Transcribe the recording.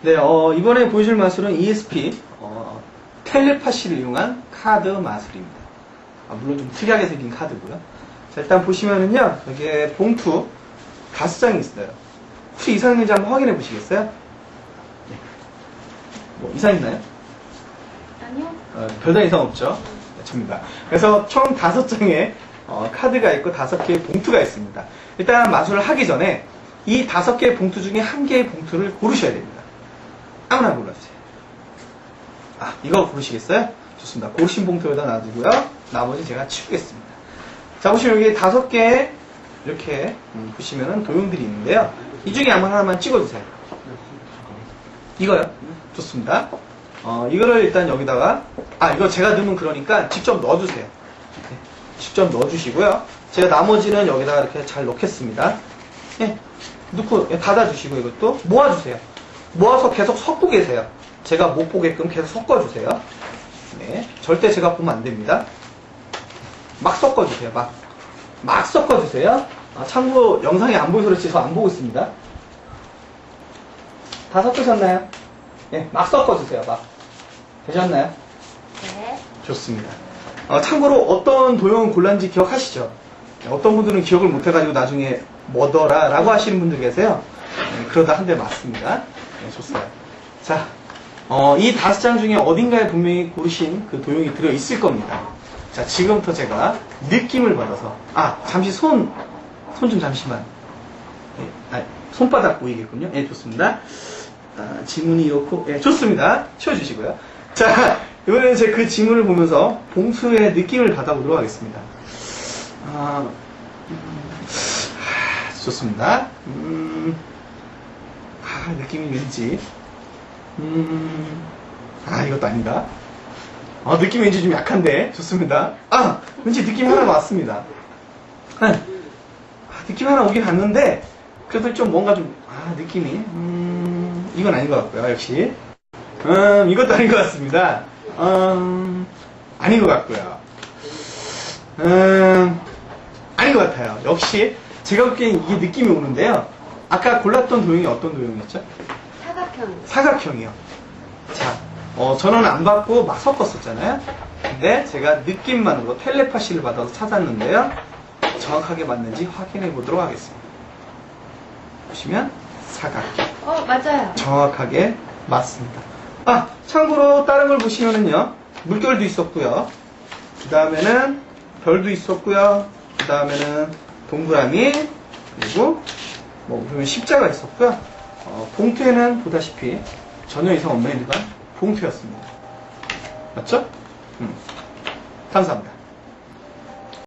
네, 어, 이번에 보여줄 마술은 ESP, 어, 텔레파시를 이용한 카드 마술입니다. 아, 물론 좀 특이하게 생긴 카드고요. 자, 일단 보시면은요, 여기에 봉투 다섯 장이 있어요. 혹시 이상 있는지 한번 확인해 보시겠어요? 네. 뭐, 이상 있나요? 아니요. 어, 별다른 이상 없죠? 네, 접니다. 그래서 총 다섯 장의 어, 카드가 있고 다섯 개의 봉투가 있습니다. 일단 마술을 하기 전에 이 다섯 개의 봉투 중에 한 개의 봉투를 고르셔야 됩니다. 아무나 골라주세요. 아, 이거 고르시겠어요? 좋습니다. 고르신 봉투 여기다 놔두고요. 나머지 제가 치우겠습니다. 자, 보시면 여기 다섯 개 이렇게 음, 보시면은 도형들이 있는데요. 이 중에 아무 하나만 찍어주세요. 이거요? 좋습니다. 어, 이거를 일단 여기다가, 아, 이거 제가 넣으면 그러니까 직접 넣어주세요. 네, 직접 넣어주시고요. 제가 나머지는 여기다가 이렇게 잘 넣겠습니다. 예, 넣고 예, 닫아주시고 이것도 모아주세요. 모아서 계속 섞고 계세요. 제가 못 보게끔 계속 섞어주세요. 네, 절대 제가 보면 안 됩니다. 막 섞어주세요. 막. 막 섞어주세요. 아, 참고로 영상이 안 보여서 그렇지 저 안 보고 있습니다. 다 섞으셨나요? 예, 막 섞어주세요. 막. 되셨나요? 네. 좋습니다. 어, 참고로 어떤 도형을 골랐는지 기억하시죠? 네, 어떤 분들은 기억을 못해가지고 나중에 뭐더라 라고 하시는 분들 계세요. 네, 그러다 한 대 맞습니다. 네, 좋습니다. 자, 어, 이 다섯 장 중에 어딘가에 분명히 고르신 그 도형이 들어있을 겁니다. 자, 지금부터 제가 느낌을 받아서, 아, 잠시 손, 손 좀 잠시만. 네, 아, 손바닥 보이겠군요. 예, 좋습니다. 아, 지문이 이렇고, 예, 좋습니다. 치워주시고요. 자, 이번에는 제 그 지문을 보면서 봉투의 느낌을 받아보도록 하겠습니다. 아, 음, 아, 좋습니다. 음, 아, 느낌이 왠지, 음, 아, 이것도 아닌가? 아, 느낌이 왠지 좀 약한데, 좋습니다. 아, 왠지 느낌 하나 왔습니다. 아, 아, 느낌 하나 오긴 갔는데, 그래도 좀 뭔가 좀, 아, 느낌이, 음, 이건 아닌 것 같고요, 역시. 음, 이것도 아닌 것 같습니다. 음, 아닌 것 같고요. 음, 아닌 것 같아요. 역시, 제가 보기엔 이게 느낌이 오는데요. 아까 골랐던 도형이 어떤 도형이었죠? 사각형. 사각형이요. 자, 어, 전원 안 받고 막 섞었었잖아요. 근데 제가 느낌만으로 텔레파시를 받아서 찾았는데요. 정확하게 맞는지 확인해 보도록 하겠습니다. 보시면 사각형. 어, 맞아요. 정확하게 맞습니다. 아, 참고로 다른 걸 보시면은요. 물결도 있었고요. 그 다음에는 별도 있었고요. 그 다음에는 동그라미 그리고 뭐 보면 십자가 있었고요. 어, 봉투에는 보다시피 전혀 이상 없는 애가 봉투였습니다. 맞죠? 음. 감사합니다.